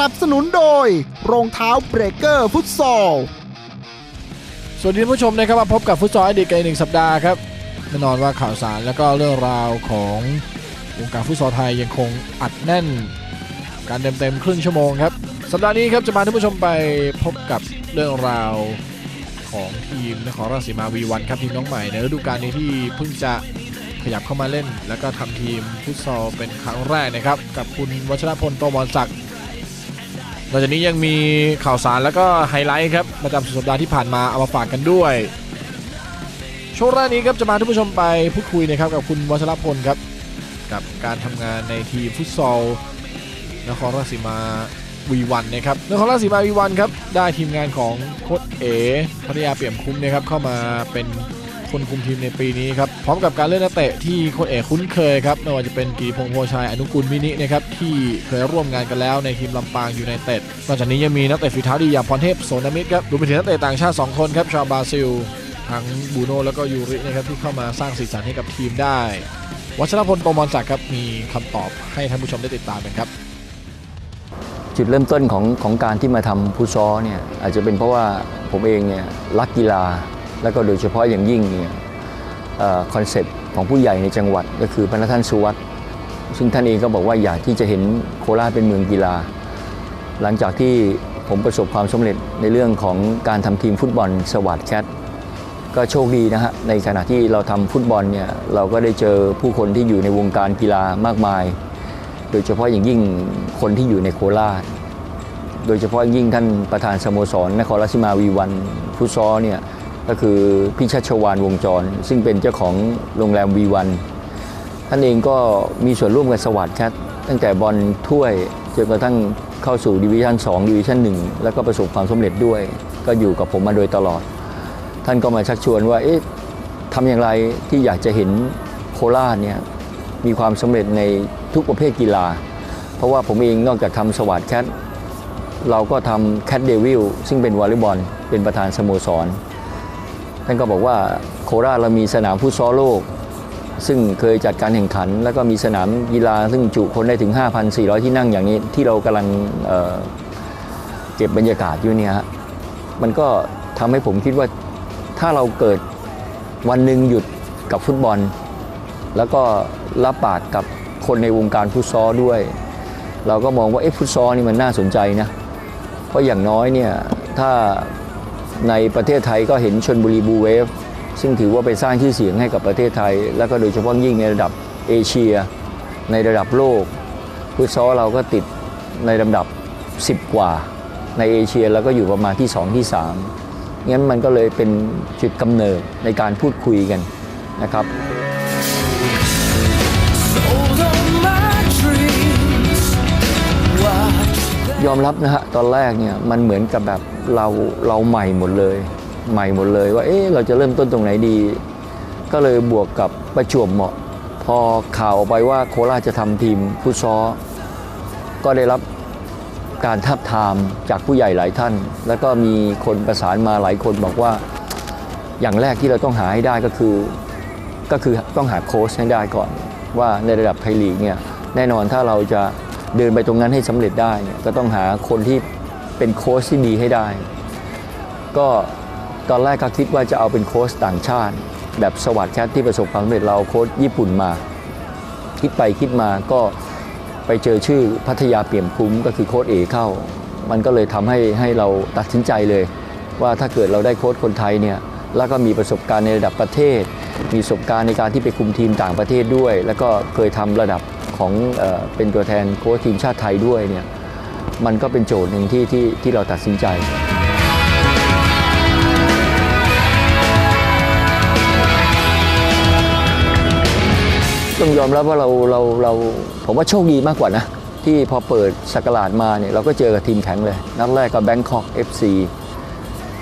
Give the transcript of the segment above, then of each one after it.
นับสนุนโดย รองเท้าเบรกเกอร์ฟุตซอล สวัสดีท่านผู้ชมนะครับมาพบกับฟุตซอลอดีตกันอีกหนึ่งสัปดาห์ครับแน่นอนว่าข่าวสารแล้วก็เรื่องราวของวงการฟุตซอลไทยยังคงอัดแน่น การเต็มเต็มๆครึ่งชั่วโมงครับ สัปดาห์นี้ครับจะพาท่านผู้ชมไปพบกับเรื่องราวของทีมนครราชสีมาวีวันครับทีมน้องใหม่ในฤดูกาลนี้ที่เพิ่งจะขยับเข้ามาเล่น แล้วก็ทำทีมฟุตซอลเป็นครั้งแรกนะครับ กับคุณวัชรพลโตมรศักดิ์ นอกจากนี้ยังมีข่าวสารแล้วก็ไฮไลท์ครับประจำสุดสัปดาห์ที่ผ่านมาเอามาฝากกันด้วยช่วงแรกนี้ครับจะมาท่านผู้ชมไปพูดคุยนะครับกับคุณวัชรพลครับกับการทำงานในทีมฟุตซอลนครราชสีมาวีวันนะครับนครราชสีมาวีวันครับได้ทีมงานของโค้ชเอ๋พัทยาเปี่ยมคุ้มนะครับเข้ามาเป็น คนคุมทีมในปีนี้ครับพร้อมกับการเล่นนักเตะที่ค้ชเอ๋คุ้นเคยครับไม่ว่าจะเป็นกีพงโพชัยอนุกุลมินินะครับที่เคยร่วมงานกันแล้วในทีมลำปางยูไนเต็ดนอกจากนี้ยังมีนักเตะฝีเท้าดีอย่างพรเทพโสนมิตรครับรวมไปถึงนักเตะต่างชาติ 2 คนครับชาวบราซิล ทั้งบูโน่แล้วก็ยูรินะครับที่เข้ามาสร้างสีสันให้กับทีมได้ วัชรพลโตมรศักดิ์ครับมีคำตอบให้ท่านผู้ชมได้ติดตามกันครับจุดเริ่มต้นของของการที่มาทำฟุตซอลเนี่ยอาจจะเป็นเพราะว่าผมเองเนี่ยรักกีฬา แล้วก็โดยเฉพาะอย่างยิ่งเนี่ยคอนเซปต์ของผู้ใหญ่ในจังหวัดก็คือพระท่านสุวัตซึ่งท่านเองก็บอกว่าอยากที่จะเห็นโคราชเป็นเมืองกีฬา หลังจากที่ผมประสบความสำเร็จในเรื่องของการทำทีมฟุตบอลสวัสดแคทก็โชคดีนะฮะในขณะที่เราทำฟุตบอลเนี่ยเราก็ได้เจอผู้คนที่อยู่ในวงการกีฬามากมาย โดยเฉพาะอย่างยิ่งคนที่อยู่ในโคราช โดยเฉพาะยิ่งท่านประธานสโมสรนครราชสีมาวีวันฟุตซอลเนี่ย ก็คือพี่ชัชวานวงจร ซึ่งเป็นเจ้าของโรงแรมวีวันท่านเองก็มีส่วนร่วมกับสวัสดิ์ครับตั้งแต่บอลถ้วยจนกระทั่งเข้าสู่ดิวิชั่น2ดิวิชั่น1 แล้วก็ประสบความสำเร็จด้วย ก็อยู่กับผมมาโดยตลอด ท่านก็มาชักชวนว่าเอ๊ะทำอย่างไรที่อยากจะเห็นโคราชเนี่ยมีความสำเร็จในทุกประเภทกีฬา เพราะว่าผมเองนอกจากทำสวัสด์แคทเราก็ทำแคทเดวิลซึ่งเป็นวอลเลย์บอลเป็นประธานสโมสร ท่านก็บอกว่าโคราชเรามีสนามฟุตซอลโลก ซึ่งเคยจัดการแข่งขัน แล้วก็มีสนามกีฬาซึ่งจุคนได้ถึง 5,400 ที่นั่งอย่างนี้ที่เรากำลังเเก็บบรรยากาศอยู่เนี่ยฮะมันก็ทำให้ผมคิดว่าถ้าเราเกิดวันหนึ่งหยุดกับฟุตบอล แล้วก็รับปากกับคนในวงการฟุตซอลด้วย เราก็มองว่าเอ๊ะฟุตซอลนี่มันน่าสนใจนะ เพราะอย่างน้อยเนี่ยถ้า ในประเทศไทยก็เห็นชนบุรีบูเวฟซึ่งถือว่าไปสร้างชื่อเสียงให้กับประเทศไทย และก็โดยเฉพาะยิ่งในระดับเอเชีย ในระดับโลกฟุตซอลเราก็ติดในลำดับ 10 กว่า ในเอเชียแล้วก็อยู่ประมาณที่ 2 ที่ 3งั้นมันก็เลยเป็นจุดกำเนิดในการพูดคุยกันนะครับ ยอมรับนะฮะตอนแรกเนี่ยมันเหมือนกับแบบเราเราใหม่หมดเลย ใหม่หมดเลยว่าเอ๊ะเราจะเริ่มต้นตรงไหนดี ก็เลยบวกกับประจวบเหมาะ พอข่าวออกไปว่าโคราชจะทำทีมฟุตซอลก็ได้รับการทับทามจากผู้ใหญ่หลายท่าน แล้วก็มีคนประสานมาหลายคนบอกว่า อย่างแรกที่เราต้องหาให้ได้ก็คือ ก็คือต้องหาโค้ชให้ได้ก่อน ว่าในระดับไทยลีกเนี่ยแน่นอนถ้าเราจะ เดินไปตรงนั้นให้สำเร็จได้เนี่ยก็ต้องหาคนที่เป็นโค้ชที่ดีให้ได้ ก็ตอนแรกก็คิดว่าจะเอาเป็นโค้ชต่างชาติ แบบสวัสดิ์แคทที่ประสบความสำเร็จเราโค้ชญี่ปุ่นมา คิดไปคิดมาก็ไปเจอชื่อพัทยาเปี่ยมคุ้มก็คือโค้ชเอเข้า มันก็เลยทำให้ให้เราตัดสินใจเลย ว่าถ้าเกิดเราได้โค้ชคนไทยเนี่ยแล้วก็มีประสบการณ์ในระดับประเทศ มีประสบการณ์ในการที่ไปคุมทีมต่างประเทศด้วย แล้วก็เคยทำระดับ ของเอเป็นตัวแทนโค้ชทีมชาติไทยด้วยเนี่ยมันก็เป็นโจทย์หนึ่งที่ที่ที่เราตัดสินใจต้องยอมรับว่าเราเราเราผมว่าโชคดีมากกว่านะ ที่พอเปิดสักราชมาเนี่ยเราก็เจอกับทีมแข็งเลย นัดแรกก็แบงคอก FC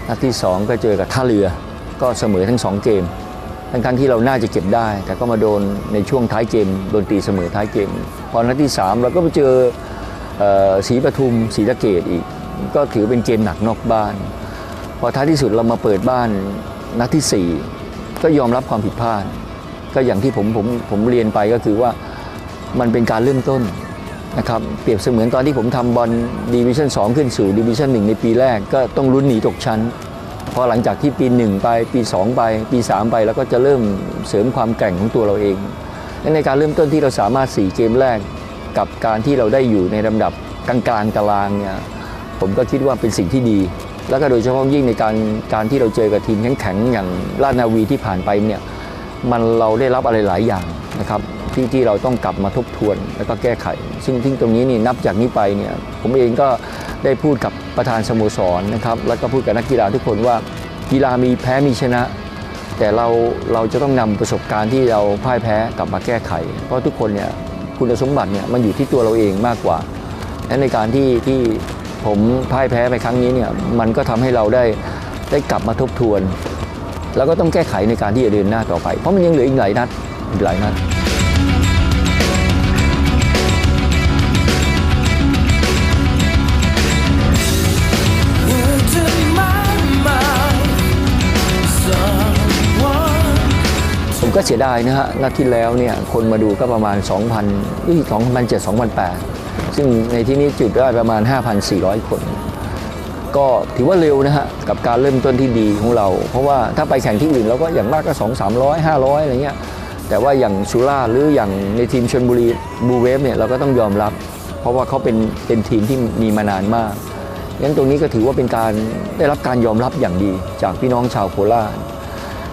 นัดที่ 2 ก็เจอกับท่าเรือก็เสมอทั้ง 2 เกม ทั้งๆที่เราน่าจะเก็บได้ แต่ก็มาโดนในช่วงท้ายเกมโดนตีเสมอท้ายเกม พอนัดที่ 3 เราก็ไปเจอศรีปทุมศรีสะเกดอีก ก็ถือเป็นเกมหนักนอกบ้าน พอท้ายที่สุดเรามาเปิดบ้านนัดที่ 4 ก็ยอมรับความผิดพลาด ก็อย่างที่ผมผมผมเรียนไปก็คือว่ามันเป็นการเริ่มต้นนะครับเปรียบเสมือนตอนที่ผมทำบอลดิวิชั่น2 ขึ้นสู่ดิวิชั่น1ในปีแรกก็ต้องลุ้นหนีตกชั้น พอหลังจากที่ปี 1 ไปปี 2 ไป ปี 3 ไปแล้วก็จะเริ่มเสริมความแกร่งของตัวเราเองและในการเริ่มต้นที่เราสามารถ 4 เกมแรก กับการที่เราได้อยู่ในลำดับกลางๆตารางเนี่ยผมก็คิดว่าเป็นสิ่งที่ดี แล้วก็โดยเฉพาะยิ่งในการการที่เราเจอกับทีมแข็งๆอย่างราชนาวีที่ผ่านไปเนี่ยมันเราได้รับอะไรหลายอย่างนะครับ ที่ที่เราต้องกลับมาทบทวนแล้วก็แก้ไข ซึ่งที่ตรงนี้นี่นับจากนี้ไปเนี่ยผมเองก็ได้พูดกับประธานสโมสรนะครับแล้วก็พูดกับนักกีฬาทุกคนว่ากีฬามีแพ้มีชนะ แต่เราเราจะต้องนำประสบการณ์ที่เราพ่ายแพ้กลับมาแก้ไข เพราะทุกคนเนี่ยคุณสมบัติเนี่ยมันอยู่ที่ตัวเราเองมากกว่าและในการที่ที่ผมพ่ายแพ้ไปครั้งนี้เนี่ยมันก็ทำให้เราได้ได้กลับมาทบทวน แล้วก็ต้องแก้ไขในการที่จะเดินหน้าต่อไป เพราะมันยังเหลืออีกหลายนัดอีกหลายนัด ก็เสียดายนะฮะนัดที่แล้วเนี่ยคนมาดูก็ประมาณ 2,000ที่2007 2008 ซึ่งในที่นี้จุดได้ประมาณ 5,400 คน ก็ถือว่าเร็วนะฮะ กับการเริ่มต้นที่ดีของเรา เพราะว่าถ้าไปแข่งที่อื่นเราก็อย่างมากก็ 2 300 500 อะไรเงี้ย แต่ว่าอย่างสุราหรืออย่างในทีมชนบุรีบูเวฟเนี่ยเราก็ต้องยอมรับ เพราะว่าเขาเป็นเป็นทีมที่มีมานานมากงั้นตรงนี้ก็ถือว่าเป็นการได้รับการยอมรับอย่างดีจากพี่น้องชาวโคราช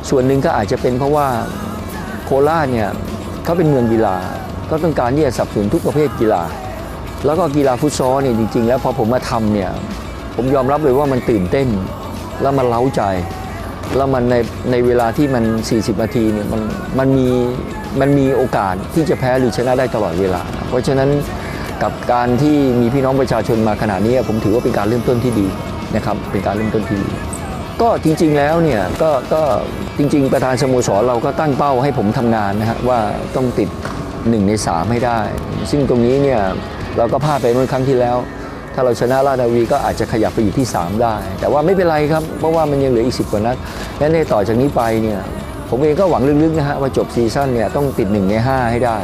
ส่วนหนึ่งก็อาจจะเป็นเพราะว่า โคราชเนี่ยเขาเป็นเมืองกีฬา ก็ต้องการที่จะสับสนุนทุกประเภทกีฬา แล้วก็กีฬาฟุตซอลเนี่ยจริง ๆ แล้วพอผมมาทำเนี่ยผมยอมรับเลยว่ามันตื่นเต้น แล้วมันเล้าใจ แล้วมันในในเวลาที่มัน 40 นาทีเนี่ยมันมันมีมันมีโอกาสที่จะแพ้หรือชนะได้ตลอดเวลา เพราะฉะนั้นกับการที่มีพี่น้องประชาชนมาขนาดนี้ผมถือว่าเป็นการเริ่มต้นที่ดีนะครับเป็นการเริ่มต้นที่ดีก็จริงๆแล้วเนี่ยก็ก็ จริง ๆ ประธานสโมสรเราก็ตั้งเป้าให้ผมทำงานนะฮะว่าต้องติด 1 ใน 3 ให้ได้ ซึ่งตรงนี้เนี่ยเราก็พลาดไปเมื่อครั้งที่แล้ว ถ้าเราชนะราชนาวีก็อาจจะขยับไปอยู่ที่ 3 ได้ แต่ว่าไม่เป็นไรครับ เพราะว่ามันยังเหลืออีก 10 กว่านัดและในต่อจากนี้ไปเนี่ยผมเองก็หวังลึกๆนะฮะว่าจบซีซั่นเนี่ยต้องติด 1 ใน 5 ให้ได้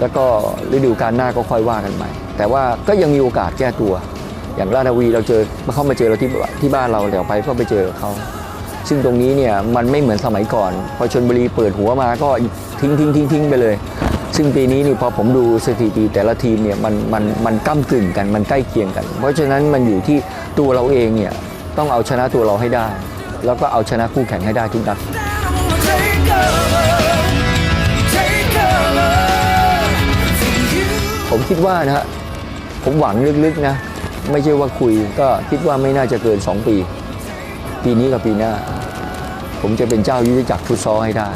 แล้วก็ฤดูกาลหน้าก็ค่อยว่ากันใหม่ แต่ว่าก็ยังมีโอกาสแก้ตัว อย่างราชนาวีเราเจอเข้ามาเจอเราที่ที่บ้านเราเดี๋ยวไปก็ไปเจอเขา ซึ่งตรงนี้เนี่ยมันไม่เหมือนสมัยก่อน พอชนบุรีเปิดหัวมาก็ทิ้งทิ้งทิ้งทิ้งไปเลย ซึ่งปีนี้นี่พอผมดูสถิติแต่ละทีมเนี่ยมันมันมันก้ากึ่งกันมันใกล้เคียงกัน เพราะฉะนั้นมันอยู่ที่ตัวเราเองเนี่ยต้องเอาชนะตัวเราให้ได้ แล้วก็เอาชนะคู่แข่งให้ได้ทุกนัดผมคิดว่านะฮะผมหวังลึกๆนะ ไม่ใช่ว่าคุยก็คิดว่าไม่น่าจะเกิน 2 ปี ปีนี้กับปีหน้า ผมจะเป็นเจ้ายุทธจักรฟุตซอลให้ได้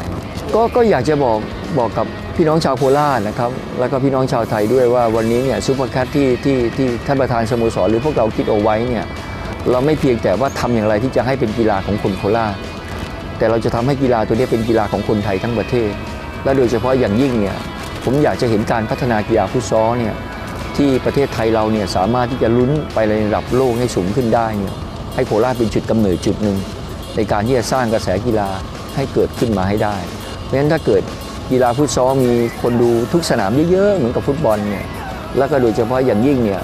ก็ก็อยากจะบอกบอกกับพี่น้องชาวโคราชนะครับ แล้วก็พี่น้องชาวไทยด้วยว่าวันนี้เนี่ยซูเปอร์แคทที่ที่ที่ท่านประธานสโมสรหรือพวกเราคิดเอาไว้เนี่ยเราไม่เพียงแต่ว่าทำอย่างไรที่จะให้เป็นกีฬาของคนโคราชแต่เราจะทำให้กีฬาตัวนี้เป็นกีฬาของคนไทยทั้งประเทศ และโดยเฉพาะอย่างยิ่งเนี่ยผมอยากจะเห็นการพัฒนากีฬาฟุตซอลเนี่ยที่ประเทศไทยเราเนี่ยสามารถที่จะลุ้นไปในระดับโลกให้สูงขึ้นได้เนี่ย ให้โคราชเป็นจุดกำเนิดจุดหนึ่งในการที่จะสร้างกระแสกีฬาให้เกิดขึ้นมาให้ได้ เพราะฉะนั้นถ้าเกิดกีฬาฟุตซอลมีคนดูทุกสนามเยอะๆเหมือนกับฟุตบอลเนี่ยแล้วก็โดยเฉพาะอย่างยิ่งเนี่ย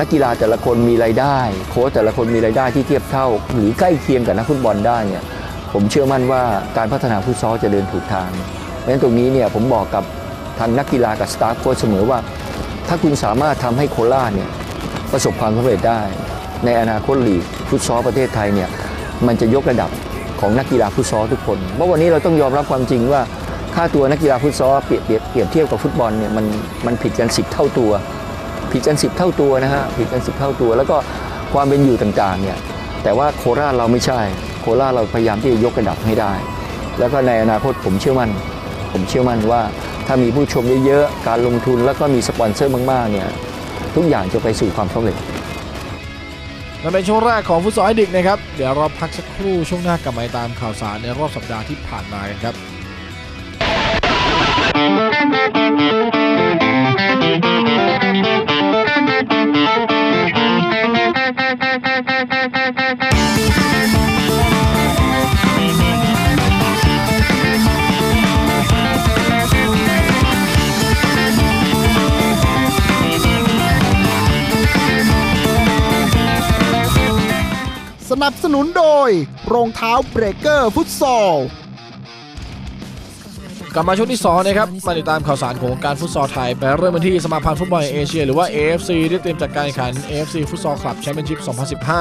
นักกีฬาแต่ละคนมีรายได้ โค้ชแต่ละคนมีรายได้ที่เทียบเท่า หรือใกล้เคียงกับนักฟุตบอลได้เนี่ยผมเชื่อมั่นว่าการพัฒนาฟุตซอลจะเดินถูกทางเพราะฉะนั้นตรงนี้เนี่ยผมบอกกับทางนักกีฬากับสตาฟโค้ชเสมอว่า ถ้าคุณสามารถทำให้โคราชเนี่ยประสบความสำเร็จได้ ในอนาคตลีกฟุตซอลประเทศไทยเนี่ยมันจะยกระดับของนักกีฬาฟุตซอลทุกคนเพราะวันนี้เราต้องยอมรับความจริงว่าค่าตัวนักกีฬาฟุตซอลเปรียบเปรียบเปรียบเทียบกับฟุตบอลเนี่ยมันมันผิดกัน 10 เท่าตัว ผิดกัน 10 เท่าตัวนะฮะผิดกัน 10 เท่าตัว แล้วก็ความเป็นอยู่ต่างๆเนี่ยแต่ว่าโคราชเราไม่ใช่ โคราชเราพยายามที่จะยกระดับให้ได้ แล้วก็ในอนาคตผมเชื่อมั่น ผมเชื่อมั่นว่าถ้ามีผู้ชมเยอะๆการลงทุนแล้วก็มีสปอนเซอร์มากๆเนี่ยทุกอย่างจะไปสู่ความสำเร็จ นั่นเป็นช่วงแรกของฟุตซอลไอดิกนะครับ เดี๋ยวเราพักสักครู่ช่วงหน้ากลับมาตามข่าวสารในรอบสัปดาห์ที่ผ่านมากันครับ สนับสนุนโดย รองเท้าเบรกเกอร์ฟุตซอล กลับมาช่วงที่ 2 นะครับ มาติดตามข่าวสารของวงการฟุตซอลไทย ไปเริ่มกันที่สมาพันธ์ฟุตบอลเอเชีย หรือว่า AFC ได้เตรียมจัดการแข่งขัน AFC ฟุตซอลคลับแชมเปี้ยนชิพ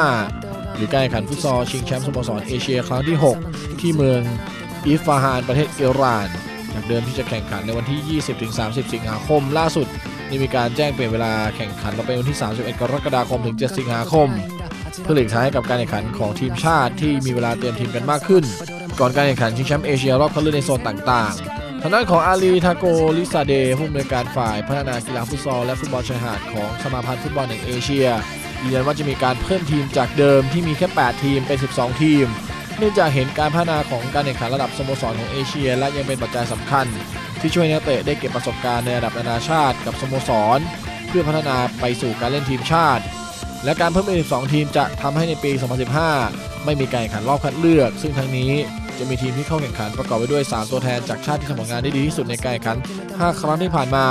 2015 หรือการแข่งขันฟุตซอลชิงแชมป์สโมสรเอเชียครั้งที่ 6 ที่เมืองอิฟฟาฮานประเทศอิหร่านจากเดิมที่จะแข่งขันในวันที่ 20-30 สิงหาคมล่าสุดได้มีการแจ้งเปลี่ยนเวลาแข่งขันมาเป็นวันที่ 31 กรกฎาคมถึง 7 สิงหาคม เพื่อหลีกทางให้กับการแข่งขันของทีมชาติที่มีเวลาเตรียมทีมกันมากขึ้น ก่อนการแข่งขันชิงแชมป์เอเชียรอบคัดเลือกในโซนต่างๆทางด้านของอาลีทาโกลิซาเดผู้อำนวยการฝ่ายพัฒนากีฬาฟุตซอลและฟุตบอลชายหาดของสมาพันธ์ฟุตบอลแห่งเอเชียยืนยันว่าจะมีการเพิ่มทีมจากเดิมที่มีแค่ 8 ทีมเป็น 12 ทีม เนื่องจากเห็นการพัฒนาของการแข่งขันระดับสโมสรของเอเชีย และยังเป็นปัจจัยสำคัญ ที่ช่วยนักเตะได้เก็บประสบการณ์ในระดับนานาชาติกับสโมสร เพื่อพัฒนาไปสู่การเล่นทีมชาติ และการเพิ่มเป็น12 ทีมจะทำให้ในปี 2015 ไม่มีการแข่งขันรอบคัดเลือก ซึ่งทั้งนี้จะมีทีมที่เข้าแข่งขันประกอบไปด้วย 3 ตัวแทนจากชาติที่ทำผลงานได้ดีที่สุดในการแข่งขัน 5 ครั้งที่ผ่านมา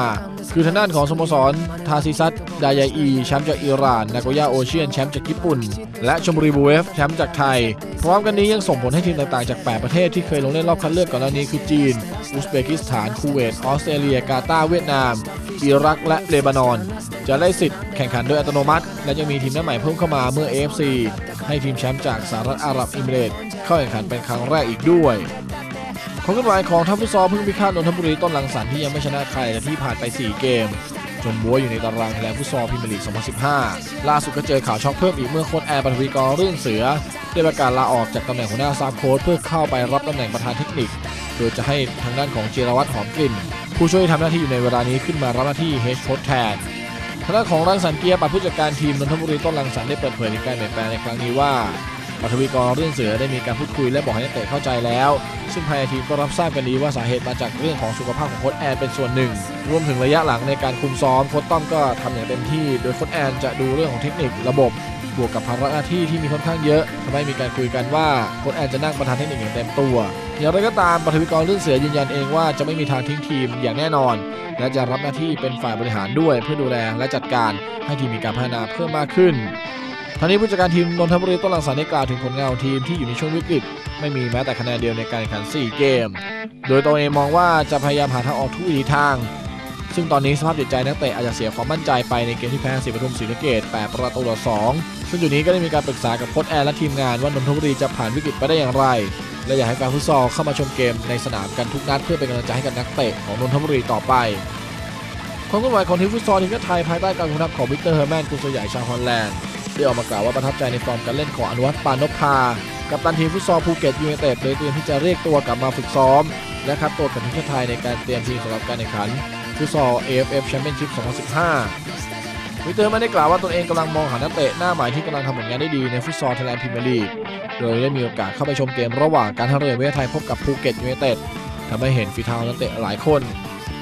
คือทางด้านของสโมสร ทาซิซัตดายาอี แชมป์จากอิหร่าน นากย่าโอเชียน แชมป์จากญี่ปุ่น และชมบุรีบูเวฟแชมป์จากไทย พร้อมกันนี้ยังส่งผลให้ทีมต่างๆ จาก 8 ประเทศที่เคยลงเล่นรอบคัดเลือกก่อนหน้านี้คือจีน อุซเบกิสถาน คูเวต ออสเตรเลีย กาตาร์ เวียดนาม อิรัก และเลบานอน จะได้สิทธิ์แข่งขันโดยอัตโนมัติ และยังมีทีมหน้าใหม่เพิ่มเข้ามาเมื่อ AFC ให้ทีมแชมป์จากสหรัฐอาหรับเอิมิเรตส์เข้าแข่งขันเป็นครั้งแรกอีกด้วย ความเคลื่อนไหวของทัพฟุตซอลเพิ่งพิฆาตนนทบุรีต้นลังสรรค์ที่ยังไม่ชนะใครแต่ที่ผ่านไป 4 เกม จนบัวอยู่ในตารางคะแนนฟุตซอลพรีเมียร์ลีก 2015 ล่าสุดก็เจอข่าวช็อกเพิ่มอีกเมื่อโค้ชแอร์ปัทวีกรรื่องเสือ ได้ประกาศลาออกจากตำแหน่งหัวหน้าซาโค้ชเพื่อเข้าไปรับตำแหน่งประธานเทคนิค โดยจะให้ทางด้านของเจรวัตรหอมกลิ่น ผู้ช่วยทำหน้าที่อยู่ในเวลานี้ขึ้นมารับหน้าที่เฮดโค้ชแทนทางด้านของรังสรรเกียร์ปัดผู้จัดการทีมนนทบุรีต้นรังสรรได้เปิดเผยถึงการเปลี่ยนแปลงในครั้งนี้ว่า ปัทวีกรเรื่องเสือได้มีการพูดคุยและบอกให้นักเตะเข้าใจแล้ว ซึ่งภายในทีมก็รับทราบกันดีว่าสาเหตุมาจากเรื่องของสุขภาพของโค้ชแอนเป็นส่วนหนึ่ง รวมถึงระยะหลังในการคุมซ้อมโค้ชต้อมก็ทำอย่างเต็มที่ โดยโค้ชแอนจะดูเรื่องของเทคนิคระบบบวกกับภาระหน้าที่ที่มีค่อนข้างเยอะทำให้มีการคุยกันว่าโค้ชแอนจะนั่งประธานเทคนิคอย่างเต็มตัว อย่างไรก็ตามปฐวีกรเรื่องเสือยืนยันเองว่าจะไม่มีทางทิ้งทีมอย่างแน่นอน และจะรับหน้าที่เป็นฝ่ายบริหารด้วยเพื่อดูแลและจัดการให้ทีมมีการพัฒนาเพิ่มมากขึ้น ทางนี้ผู้จัดการทีมนนทบุรีต้นหลังสารได้กล่าวถึงผลงานของทีมที่อยู่ในช่วงวิกฤต ไม่มีแม้แต่คะแนนเดียวในการแข่งขัน 4 เกม โดยตัวเองมองว่าจะพยายามหาทางออกทุกวิถีทาง ซึ่งตอนนี้สภาพจิตใจนักเตะอาจจะเสียความมั่นใจไปในเกมที่แพ้สีปทุมศรีสะเกด8ประตูต่อ2ซึ่งอยู่นี้ก็ได้มีการปรึกษากับโค้ชแอนและทีมงานว่านนทบุรีจะผ่านวิกฤตไปได้อย่างไร และอยากให้แฟนฟุตซอลเข้ามาชมเกมในสนามกันทุกนัดเพื่อเป็นกำลังใจให้กับนักเตะของนนทบุรีต่อไปความเคลื่อนไหวของทีมฟุตซอลทีมชาติไทยภายใต้การคุมทัพของวิกเตอร์เฮอร์แมนกุนซือใหญ่ชาวฮอลแลนด์ ได้ออกมากล่าวว่าประทับใจในฟอร์มการเล่นของอนุวัฒน์ปานพพากับตันทีมฟุตซอลภูเก็ตยูไนเต็ดโดยเตรียมที่จะเรียกตัวกลับมาฝึกซ้อม และคัดตัวกับทีมชาติไทยในการเตรียมทีมสำหรับการแข่งขันฟุตซอล AFF Championship 2015วิเตอร์ไม่ได้กล่าวว่าตนเองกำลังมองหานักเตะหน้าใหม่ที่กำลังทำผลงานได้ดีในฟุตซอลไทยแลนด์พรีเมียร์ลีกโดยได้มีโอกาสเข้าไปชมเกมระหว่างการท่าเรือเวทไทยพบกับภูเก็ตยูไนเต็ดทำให้เห็นฝีเท้านักเตะหลายคน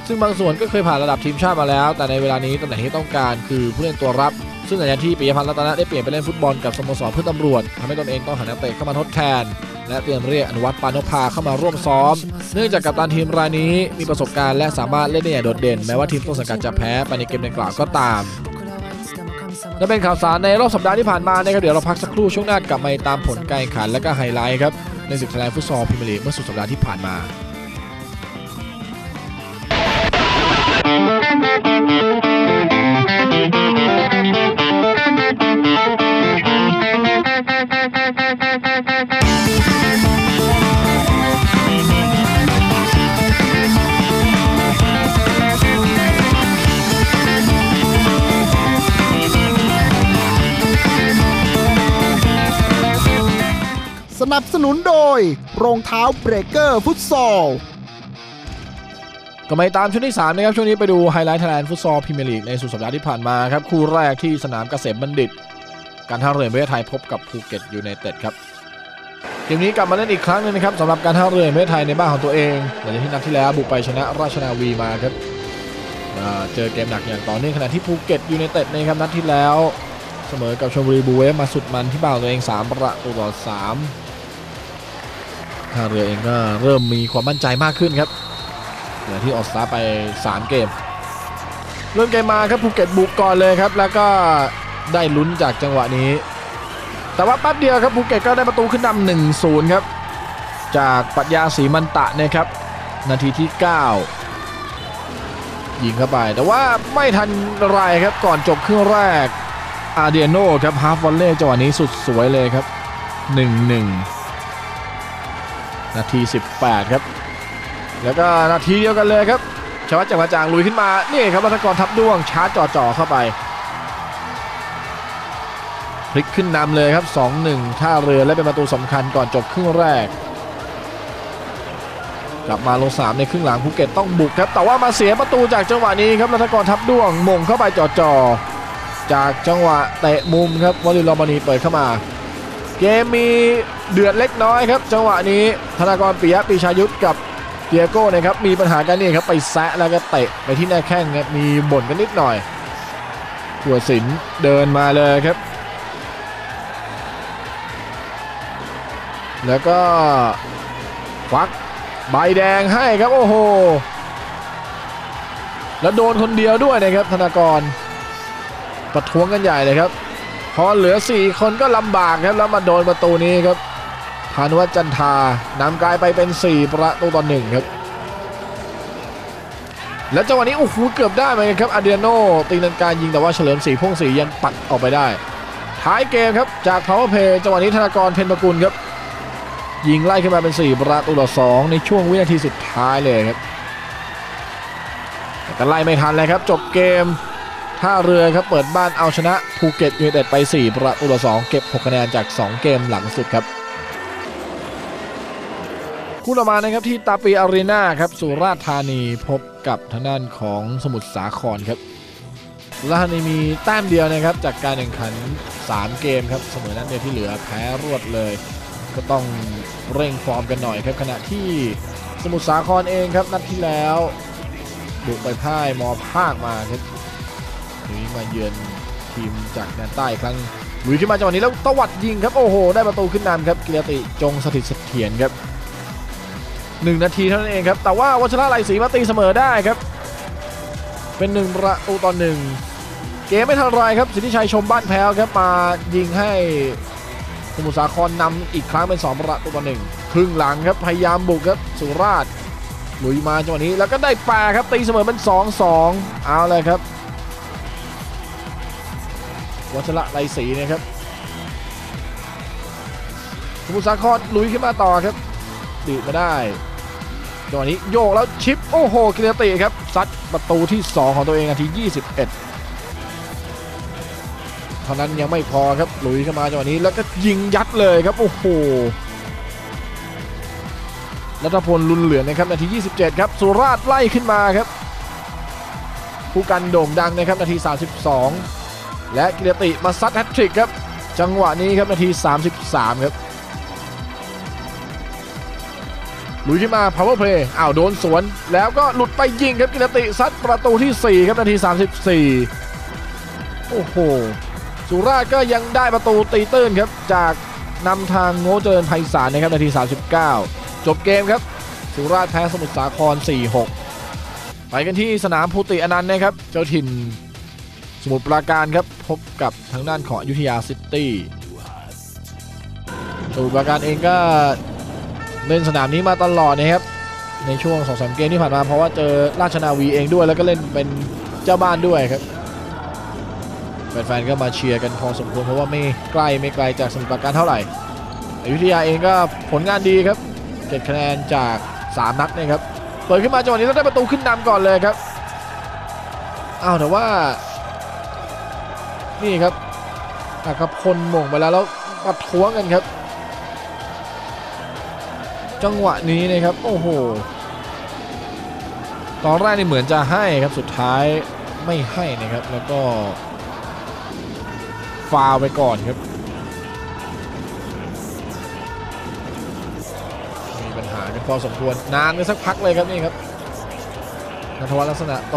ซึ่งบางส่วนก็เคยผ่านระดับทีมชาติมาแล้ว แต่ในเวลานี้ตำแหน่งที่ต้องการคือผู้เล่นตัวรับ ซึ่งหลังจากที่ปิยพันธ์รัตนะได้เปลี่ยนไปเล่นฟุตบอลกับสโมสรเพื่อตำรวจทำให้ตนเองต้องหานักเตะเข้ามาทดแทน และเตรียมเรียกอนุวัฒน์ปานพพาเข้ามาร่วมซ้อม เนื่องจากกัปตันทีมรายนี้มีประสบการณ์และสามารถเล่นได้อย่างโดดเด่นแม้ว่าทีมต้นสังกัดจะแพ้ไปในเกมดังกล่าวก็ตามและเป็นข่าวสารในรอบสัปดาห์ที่ผ่านมานะครับเดี๋ยวเราพักสักครู่ช่วงหน้ากลับมาตามผลการแข่งขันและก็ไฮไลท์ครับในศึกไทยแลนด์ฟุตซอลพรีเมียร์ลีกเมื่อสุดสัปดาห์ที่ผ่านมา นับสนุนโดย รองเท้าเบรกเกอร์ฟุตซอลก็มาตามช่วงที่ 3 นะครับ ช่วงนี้ไปดูไฮไลท์ไทยแลนด์ฟุตซอลพรีเมียร์ลีกในสุดสัปดาห์ที่ผ่านมาครับ คู่แรกที่สนามเกษมบัณฑิต การท่าเรือประเทศไทยพบกับภูเก็ตยูไนเต็ดครับเกมนี้กลับมาเล่นอีกครั้งหนึงนะครับสำหรับการท่าเรือประเทศไทยในบ้านของตัวเองหลังจากที่นัดที่แล้วบุกไปชนะราชนาวีมาครับเจอเกมหนักอย่างต่อเนื่องขณะที่ภูเก็ตยูไนเต็ดนะครับนัดที่แล้ว เสมอกับชลบุรีบูเวฟมาสุดมันที่บ้านของตัวเอง 3 ประตูต่อ3 ท่าเรือเองก็เริ่มมีความมั่นใจมากขึ้นครับเหลือที่ออสตาร์ไป 3 เกม เริ่มเกมมาครับภูเก็ตบุกก่อนเลยครับ แล้วก็ได้ลุ้นจากจังหวะนี้ แต่ว่าแป๊บเดียวครับภูเก็ตก็ได้ประตูขึ้นนำหนึ่งศูนย์ครับ จากปรัชญาศรีมันตะนะครับ นาทีที่ 9 ยิงเข้าไป แต่ว่าไม่ทันไรครับก่อนจบครึ่งแรกอาเดียโนครับฮาฟวอลเล่จังหวะนี้สุดสวยเลยครับ 1-1 นาที 18 ครับ แล้วก็นาทีเดียวกันเลยครับชวัดจักรจางลุยขึ้นมา นี่ครับรัตกรทับด้วงชาร์จจ่อๆเข้าไป พลิกขึ้นนำเลยครับ 2-1 ท่าเรือและเป็นประตูสำคัญก่อนจบครึ่งแรก กลับมาลงสามในครึ่งหลังภูเก็ตต้องบุกครับ แต่ว่ามาเสียประตูจากจังหวะนี้ครับรัตกรทับด้วงมงเข้าไปจ่อๆจากจังหวะเตะมุมครับวอลลิลอมานีเปิดเข้ามา เกมมีเดือดเล็กน้อยครับ จังหวะนี้ธนากรปิยะปีชายุทธกับเดียโก้นะครับมีปัญหากันนี่ครับไปแซะแล้วก็เตะไปที่หน้าแข้งครับมีบ่นกันนิดหน่อยหัวสินเดินมาเลยครับ แล้วก็ควักใบแดงให้ครับโอ้โหแล้วโดนคนเดียวด้วยนะครับธนากรประท้วงกันใหญ่เลยครับ พอเหลือ 4 คนก็ลำบากครับแล้วมาโดนประตูนี้ครับพานุวัฒน์จันทานำกลายไปเป็น 4 ประตูต่อหนึ่งครับ แล้วจังหวะนี้โอ้โหเกือบได้เหมือนกันครับอาเดียโนตีนันการยิงแต่ว่าเฉลิมศรีพ่วงศรียังปัดออกไปได้ ท้ายเกมครับจาก power play จังหวะนี้ธนากรเพนประกุลครับยิงไล่ขึ้นมาเป็น 4 ประตูต่อ2ในช่วงวินาทีสุดท้ายเลยครับแต่ไล่ไม่ทันเลยครับ จบเกม ท่าเรือครับเปิดบ้านเอาชนะภูเก็ตยูไนเต็ดไป 4 ประตูต่อ2เก็บ 6 คะแนนจาก 2 เกมหลังสุดครับ คู่ต่อมานะครับที่ตาปีอารีนาครับสุราษฎร์ธานีพบกับทางด้านของสมุทรสาครครับสุราษฎร์ธานีมีแต้มเดียวนะครับจากการแข่งขัน 3 เกมครับเสมอนัดเดียวที่เหลือแพ้รวดเลย ก็ต้องเร่งฟอร์มกันหน่อยครับขณะที่สมุทรสาครเองครับนัดที่แล้วบุกไปพ่ายมอภาคมาครับ นี้มาเยือนทีมจากแดนใต้ครั้งลุยขึ้นมาจังหวะนี้แล้วตวัดยิงครับโอ้โห ได้ประตูขึ้นนำครับกิรติจงสถิตเสถียรครับหนึ่งนาทีเท่านั้นเองครับ แต่ว่าวัชระไลศรีมาตีเสมอได้ครับ เป็นหนึ่งประตูต่อหนึ่งเกมไม่ทันไรครับสิทธิชัยชมบ้านแพ้วครับมายิงให้สมุทรสาครนำอีกครั้งเป็นสองประตูต่อหนึ่งครึ่งหลังครับพยายามบุกครับสุราษฎร์ลุยมาจังหวะนี้แล้วก็ได้แปรครับตีเสมอเป็น 2-2 เอาเลยครับ วัชระไรศรีนะครับสมุทรสาครลุยขึ้นมาต่อครับตีมาได้จังหวะนี้โยกแล้วชิป โอ้โหกิรติครับซัดประตูที่ 2 ของตัวเองนาที 21 เท่านั้นยังไม่พอครับลุยเข้ามาจังหวะนี้แล้วก็ยิงยัดเลยครับ โอ้โหรัตพลลุนเหลืองนะครับนาที 27 ครับ สุราษฎร์ไล่ขึ้นมาครับ ผู้กันโด่งดังนะครับนาที 32 และกิรติมาซัดแฮตทริกครับจังหวะนี้ครับนาที 33 ครับลุยขึ้นมา power play อ้าวโดนสวน แล้วก็หลุดไปยิงครับกิรติซัดประตูที่ 4 ครับนาที 34 โอ้โห สุราษฎร์ก็ยังได้ประตูตีตื้นครับ จากนำทางโง่เจริญไพศาลนะครับนาที 39 จบเกมครับ สุราษฎร์แพ้สมุทรสาคร 4-6 ไปกันที่สนามภูติอนันต์นะครับ เจ้าถิ่น สมุทรปราการครับพบกับทางด้านของอยุธยาซิตี้สมุทรปราการเองก็เล่นสนามนี้มาตลอดนะครับในช่วง2องสามเกมที่ผ่านมาเพราะว่าเจอราชนาวีเองด้วยแล้วก็เล่นเป็นเจ้าบ้านด้วยครับแฟนๆก็มาเชียร์กันพอสมควรเพราะว่าไม่ใกล้ไม่ไกลจากสมุทรปราการเท่าไหร่อยุธยาเองก็ผลงานดีครับเก็บคะแนนจาก 3 นัดนะครับเปิดขึ้นมาจังหวะนี้แล้วได้ประตูขึ้นนำก่อนเลยครับอ้าวแต่ว่า นี่ครับอัครพลหม่งไปแล้วแล้วประท้วงกันครับ จังหวะนี้นะครับโอ้โหตอนแรกนี่เหมือนจะให้ครับสุดท้ายไม่ให้นะครับแล้วก็ฟาวไปก่อนครับมีปัญหากันพอสมควรนานไปสักพักเลยครับนี่ครับนัทวัฒน์ลักษณะโต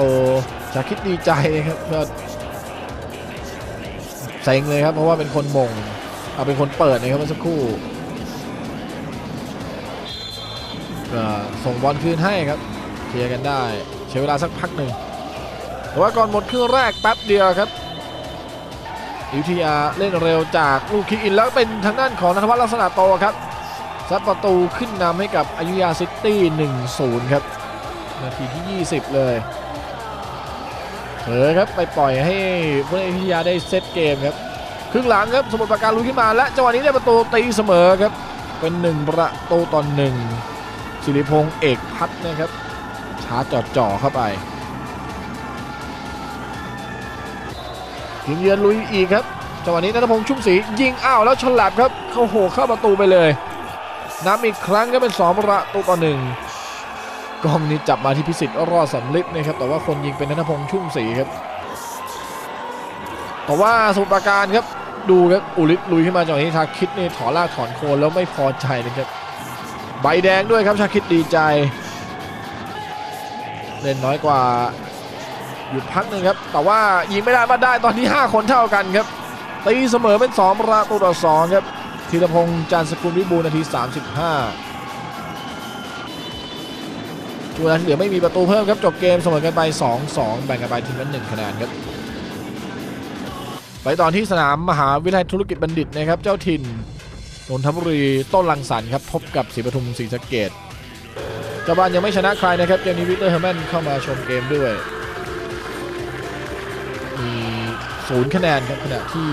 จะคิดดีใจครับก็ เซ็งเลยครับเพราะว่าเป็นคนมงเอาเป็นคนเปิดนะครับเมื่อสักครู่ส่งบอลคืนให้ครับเคลียร์กันได้ใช้เวลาสักพักหนึ่งแต่ว่าก่อนหมดครึ่งแรกแป๊บเดียวครับอยุธยาเล่นเร็วจากลูกคิกอินแล้วเป็นทางด้านของนัทวัฒน์ลักษณะโตครับซัดประตูขึ้นนำให้กับอายุยาซิตี้ 1-0 ครับ นาทีที่ 20 เลย เผลอครับไปปล่อยให้ผู้เล่นอยุธยาได้เซตเกมครับครึ่งหลังครับสมุทรปราการลุยขึ้นมาและจังหวะนี้ได้ประตูตีเสมอครับเป็นหนึ่งประตูต่อหนึ่งสิริพงษ์เอกพัฒน์นะครับช้าจอดจ่อเข้าไปทีมเยือนลุยอีกครับจังหวะนี้นัทพงษ์ชุ่มศรียิงอ้าวแล้วฉลับครับเข้าโหเข้าประตูไปเลยน้ำอีกครั้งก็เป็นสองประตูต่อหนึ่ง กล้องนี้จับมาที่พิสิทธิ์รอดสำลิดนะครับแต่ว่าคนยิงเป็นนัทพงษ์ชุ่มศรีครับแต่ว่าสมุทรปราการครับดูครับอุลิศลุยขึ้นมาจังหวะนี้ชาคิดนี่ถอนลากถอนโคนแล้วไม่พอใจนะครับใบแดงด้วยครับชาคิดดีใจ เล่นน้อยกว่าหยุดพักหนึ่งครับแต่ว่ายิงไม่ได้มาได้ตอนนี้ 5 คนเท่ากันครับตีเสมอเป็น2ประตูต่อ2ครับธีรพงษ์จันสกุลวิบูลนาที 35 ช่วงนั้นเหลือไม่มีประตูเพิ่มครับจบเกมเสมอกันไป 2-2 แบ่งกันไปทีมละ1คะแนนครับไปตอนที่สนามมหาวิทยาลัยธุรกิจบัณฑิตนะครับ เจ้าถิ่นนนทบุรีต้นลังสรรค์ครับพบกับศรีปทุมศรีสะเกดเจ้าบ้านยังไม่ชนะใครนะครับเกมนี้วิกเตอร์เฮอร์แมนเข้ามาชมเกมด้วยมีศูนย์คะแนนครับขณะที่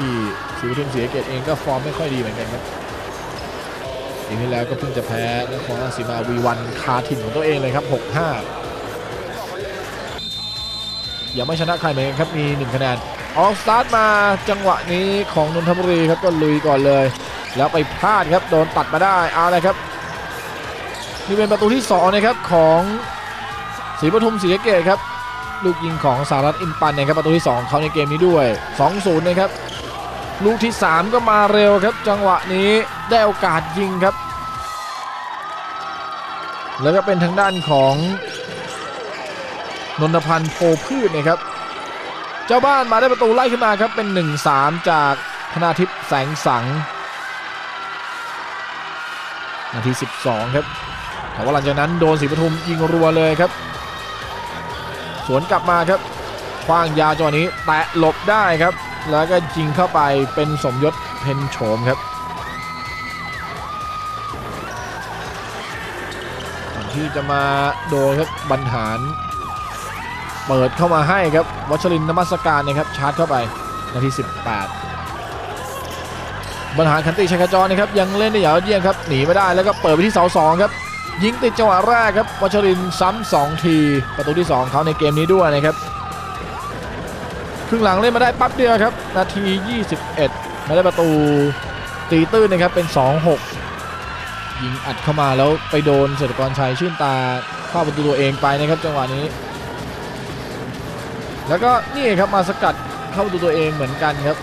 ศรีปทุมศรีสะเกดเองก็ฟอร์มไม่ค่อยดีเหมือนกันครับ ทีที่แล้วก็เพิ่งจะแพ้นครราชสีมาวีวันคาถิ่นของตัวเองเลยครับ 6-5 ยังไม่ชนะใครเหมือนกันครับ มี 1 คะแนน ออกสตาร์ทมาจังหวะนี้ของนนทบุรีครับ ก็ลุยก่อนเลย แล้วไปพลาดครับ โดนตัดมาได้ เอาเลยครับ นี่เป็นประตูที่ 2 นะครับ ของศรีปทุมศรีเกษครับ ลูกยิงของสารัตอินปันนะครับประตูที่ 2 เขาในเกมนี้ด้วย 2-0 นะครับ ลูกที่ 3 ก็มาเร็วครับ จังหวะนี้ได้โอกาสยิงครับ แล้วก็เป็นทางด้านของนนทพันธ์โพพืชนะครับ เจ้าบ้านมาได้ประตูไล่ขึ้นมาครับเป็น 1-3 จากธนาทิพย์แสงสัง นาที 12 ครับแต่ว่าหลังจากนั้นโดนศรีปทุมยิงรัวเลยครับ สวนกลับมาครับคว้างยาวจังหวะนี้แตะหลบได้ครับ แล้วก็ยิงเข้าไปเป็นสมยศเพนโฉมครับที่จะมาโดนครับบรรหารเปิดเข้ามาให้ครับวัชรินทร์นมัสการนะครับชาร์จเข้าไปนาที 18 บรรหารขันติชัยขจรนะครับยังเล่นได้อย่างเยี่ยมครับหนีไม่ได้แล้วก็เปิดไปที่เสาสองครับยิงติดจังหวะแรกครับวัชรินซ้ำสองทีประตูที่ 2เขาในเกมนี้ด้วยนะครับ ครึ่งหลังเล่นมาได้ปั๊บเดียวครับ นาที 21มาได้ประตูตีตื้นนะครับเป็น 2-6 ยิงอัดเข้ามาแล้วไปโดนเศรษฐกรชัยชื่นตาเข้าประตูตัวเองไปนะครับจังหวะนี้ แล้วก็นี่ครับมาสกัดเข้าประตูตัวเองเหมือนกันครับ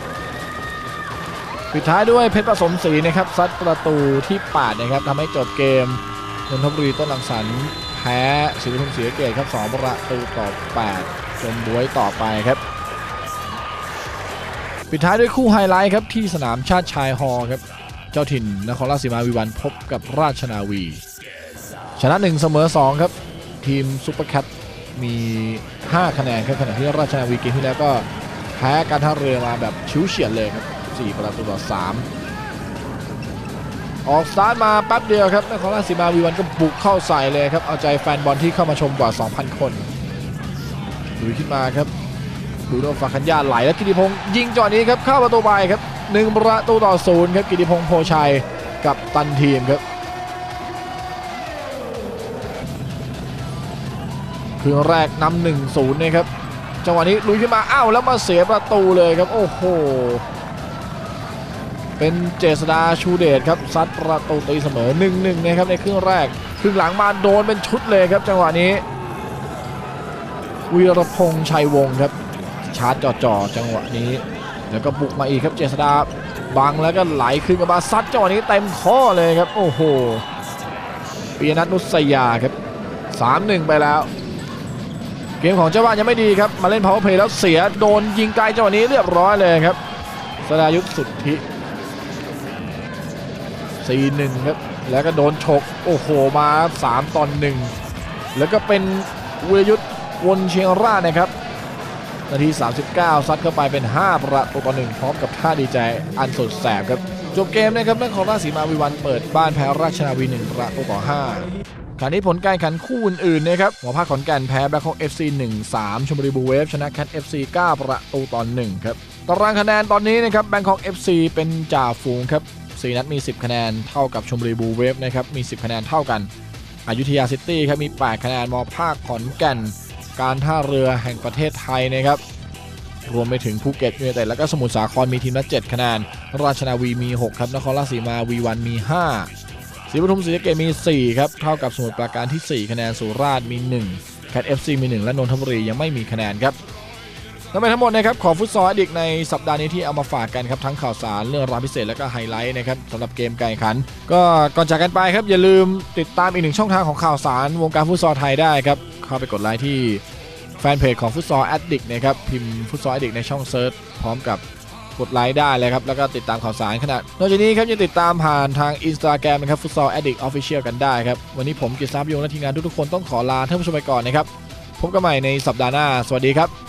ปิดท้ายด้วยเพชรผสมศรีนะครับซัดประตูที่8นะครับทำให้จบเกมนนทบุรีต้นหลังสรรค์แพ้ศรีปทุมศรีสะเกตครับ2ประตูต่อ 8 จนบวยต่อไปครับ ปิดท้ายด้วยคู่ไฮไลท์ครับที่สนามชาติชายฮอลครับ เจ้าถิ่นนครราชสีมาวีวันพบกับราชนาวี ชนะ 1 เสมอ 2 ครับ ทีมซุปเปอร์แคทมี 5 คะแนนครับขณะที่ราชนาวีเกมที่แล้วก็แพ้การท่าเรือมาแบบชิวเฉียดเลยครับ 4 ประตูต่อ 3 ออกสตาร์ทมาแป๊บเดียวครับนครราชสีมาวีวันก็บุกเข้าใส่เลยครับ เอาใจแฟนบอลที่เข้ามาชมกว่า 2,000 คนลุยขึ้นมาครับ บูโนฟาคัญญาไหลแล้วกิติพงศ์ยิงจอดนี้ครับเข้าประตูไปครับหนึ่งประตูต่อศูนย์ครับกิติพงศ์โพชัยกับตันทีมครับครึ่งแรกนำหนึ่งศูนย์นะครับจังหวะนี้ลุยขึ้นมาอ้าวแล้วมาเสียประตูเลยครับโอ้โหเป็นเจษดาชูเดชครับซัดประตูตีเสมอ 1-1 นะครับในครึ่งแรกครึ่งหลังมาโดนเป็นชุดเลยครับจังหวะนี้วีรพงษ์ชัยวงศ์ครับ ชาร์จจ่อๆจังหวะนี้ แล้วก็บุกมาอีกครับเจษดาบังแล้วก็ไหลขึ้นกับมาซัดจังหวะนี้เต็มข้อเลยครับ โอ้โหปียนัทนุสยาครับ3-1 ไปแล้ว เกมของเจ้าบ้านยังไม่ดีครับ มาเล่น power play แล้วเสียโดนยิงไกลจังหวะนี้เรียบร้อยเลยครับสรายุทธสุทธิ4-1ครับแล้วก็โดนฉกโอ้โหมา 3ตอน1แล้วก็เป็นวิรยุทธวนเชียงรากนะครับ นาที 39 ซัดเข้าไปเป็น 5 ประตูต่อหนึ่งพร้อมกับท่าดีใจอันสุดแสบครับจบเกมนะครับนครราชสีมาวีวันเปิดบ้านแพ้ราชนาวี1ประตูต่อ5ขณะนี้ผลการแข่งขันคู่อื่นๆนะครับหัวภาคขอนแก่นแพ้แบล็คฮอกเอฟซี1-3ชลบุรีบูเวฟชนะแคทเอฟซี9ประตูต่อ1ครับตารางคะแนนตอนนี้นะครับแบงคอกเอฟซีเป็นจ่าฝูงครับ4นัดมี 10 คะแนนเท่ากับชลบุรีบูเวฟนะครับมี 10 คะแนนเท่ากันอยุธยาซิตี้ครับมี 8 คะแนนมอภาคขอนแก่น การท่าเรือแห่งประเทศไทยนะครับ รวมไปถึงภูเก็ตยูไนเต็ดแล้วก็สมุทรสาครมีทีมละ7คะแนนราชนาวีมี 6 ครับนครราชสีมาวีวันมี 5ศรีปทุมศรีสะเกษมี 4 ครับ เท่ากับสมุทรปราการที่ 4 คะแนนสุราษฎร์มี1แคทเอฟซีมี 1 และนนทบุรียังไม่มีคะแนนครับทั้งหมดทั้งหมดนะครับของฟุตซอลอดิกในสัปดาห์นี้ที่เอามาฝากกันครับทั้งข่าวสารเรื่องราวพิเศษและก็ไฮไลท์นะครับสำหรับเกมการแข่งขัน ก็ก่อนจากกันไปครับอย่าลืมติดตามอีกหนึ่งช่องทางของข่าวสารวงการฟุตซอลไทยได้ครับ เข้าไปกดไลค์ที่แฟนเพจของฟุตซอลแอดดิกนะครับพิมพ์ฟุตซอลแอดดิกในช่องเซิร์ชพร้อมกับกดไลค์ได้เลยครับ แล้วก็ติดตามข่าวสารขนาดนอกจากนี้ครับยังติดตามผ่านทางอินสตาแกรมนะครับฟุตซอลแอดดิกออฟฟิเชียลกันได้ครับ วันนี้ผมกิตซับยงและทีมงานทุกๆคนต้องขอลาท่านผู้ชมไปก่อนนะครับ พบกันใหม่ในสัปดาห์หน้า สวัสดีครับ